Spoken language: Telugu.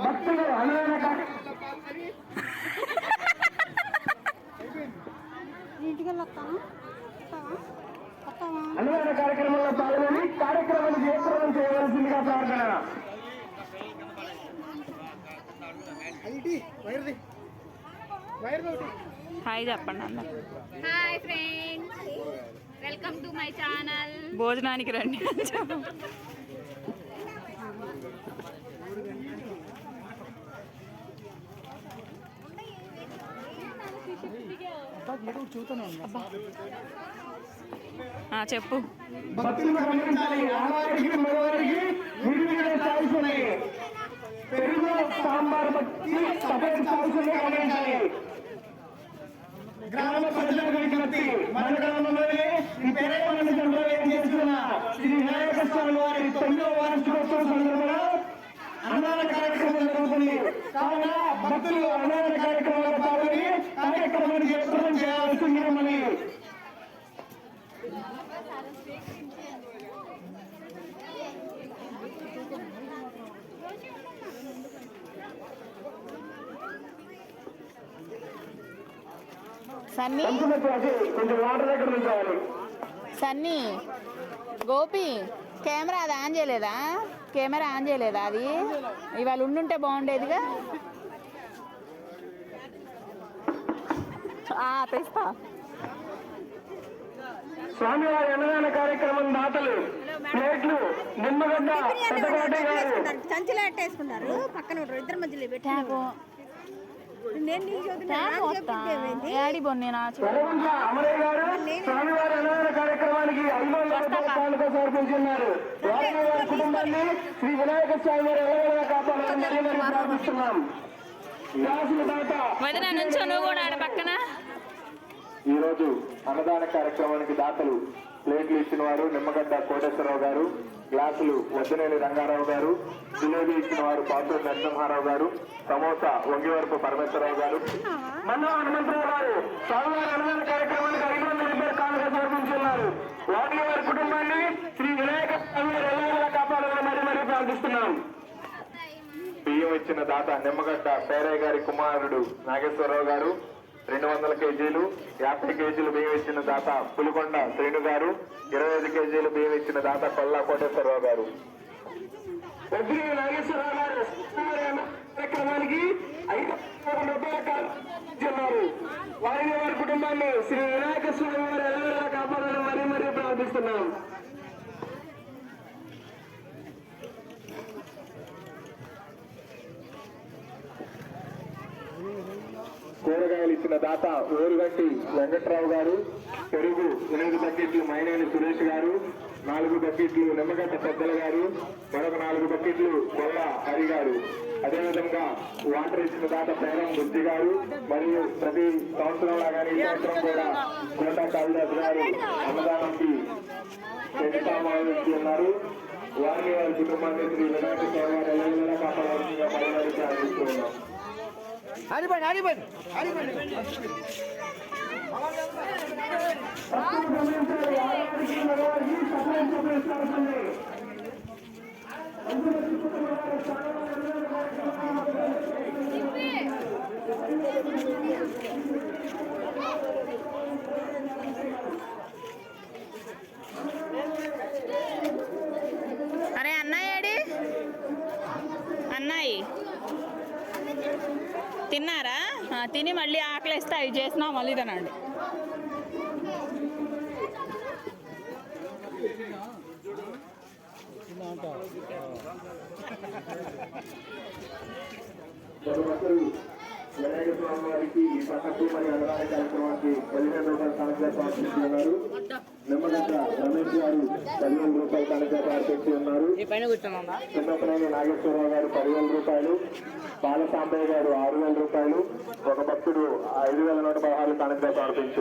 భక్తులు అన్నదాన కార్యక్రమంలో పాల్గొని కార్యక్రమాన్ని జయప్రదం చేయవలసిందిగా ప్రార్థన. హాయ్ చెప్పండి అందరు. Hi friends. Welcome to my channel. భోజనానికి రండి గమనించాలి. గ్రామ ప్రజలకు విజ్ఞప్తి మన గ్రామంలోనే ఈ పేరేపల్లి చంద్రవేం చేస్తున్న? శ్రీ వినాయక స్వామి వారి తొమ్మిదవ వార్షికోత్సవం సందర్భంగా అన్నదాన కార్యక్రమం జరుగుతుంది. కావున భక్తులు అన్నదాన కార్యక్రమంలో పాల్గొని కార్యక్రమాన్ని కొంచెం వాటర్ దగ్గర సన్నీ? గోపి కెమెరా అది ఆన్ చేయలేదా? కెమెరా ఆన్ చేయలేదా అది? ఇవాళ ఉండుంటే బాగుండేదిగా? తెస్తా. స్వామివారి అన్నదాన కార్యక్రమం దాతలు ప్లేట్లు నిమ్మగడ్డ సంచిలో అట్టేసుకున్నారు పక్కన. ఇద్దరు మధ్యలో పెట్టి నేను నీకు చదువుతున్నా నాకు చెప్పింది ఏమైంది ఏడి బొన్నే నా చూ- వరవంశ అమరయ్య గారు స్వామివారి అన్నదాన కార్యక్రమానికి ఐదు వందల రూపాయల కానుక సమర్పించున్నారు. వారిని వారి కుటుంబాన్ని శ్రీ వినాయక స్వామి వారి కాపాడాలని ప్రార్థిస్తున్నాం. వదిన నుంచో నువ్వు కూడా ఆడ పక్కన. ఈ రోజు అన్నదాన కార్యక్రమానికి దాతలు ప్లేట్లు ఇచ్చిన వారు నిమ్మగడ్డ కోటేశ్వరరావు గారు గ్లాసులు వద్దనేని రంగారావు గారు జిలేబీ ఇచ్చిన వారు పాతూరు నరసింహారావు గారు సమోసా వంగివరపు పరమేశ్వరరావు గారు. మన్నా హనుమంతరావు గారు స్వామివారి అన్నదాన కార్యక్రమానికి ఐదు వందల రూపాయల కానుక సమర్పించున్నారు వారి కుటుంబాన్ని శ్రీ వినాయక స్వామి కాపాడాలని మరీ మరీ ప్రార్థిస్తున్నాం. బియ్యం ఇచ్చిన దాత నిమ్మగడ్డ పేరయ్య గారి కుమారుడు నాగేశ్వరరావు గారు రెండు వందల కేజీలు యాభై కేజీలు బియ్యం ఇచ్చిన దాత పులికొండ శ్రీను గారు ఇరవై ఐదు కేజీలు బియ్యం ఇచ్చిన దాత కొల్లా కోటేశ్వరరావు గారు. నాగేశ్వరరావు గారు కార్యక్రమానికి ఐదు వారిని వారి కుటుంబాన్ని శ్రీ వినాయక స్వామి వారి ఎలా కాపాడాలని మరీ మరీ ప్రార్థిస్తున్నాం. ఇచ్చిన దాత ఓరుగంటి వెంకట్రావు గారు పెరుగు ఎనిమిది బకెట్లు మైనేని సురేష్ గారు నాలుగు బకెట్లు నిమ్మగడ్డ పెద్దల గారు మరొక నాలుగు బకెట్లు కొల్ల హరి గారు. అదేవిధంగా వాటర్ ఇచ్చిన దాత పేరం బుద్ధి గారు మరియు ప్రతి సంవత్సరం లాగానే ఈ సంవత్సరం కూడా కోటా కాళిదాస్ గారు అన్నదానానికి ఉన్నారు. వారిని వారి కుటుంబాన్ని శ్రీ వినాయక సేవ వారి కాపాడాల్సిందిగా పరిగణించి మరీ ప్రార్థిస్తున్నాం భక్తులు గమనించాలి అందరూ తిని మళ్ళీ ఆకలిస్తే అవి చేసినా మళ్ళీ తినండి. ఒకరు వినాయక స్వామి వారికి ఈ పక్కకు మరియు అన్నదాన కార్యక్రమానికి పదిహేను రూపాయల కానుక సమర్పించి ఉన్నారు. నిమ్మగడ్డ రమేష్ గారు పదివేల రూపాయల ఉన్నారు. చిన్నపనేని నాగేశ్వరరావు గారు పదివేల రూపాయలు బాల సాంబయ్య గారు ఆరు వేల రూపాయలు ఒక భక్తుడు ఐదు వేల నూట పదహారు కానుక సమర్పించి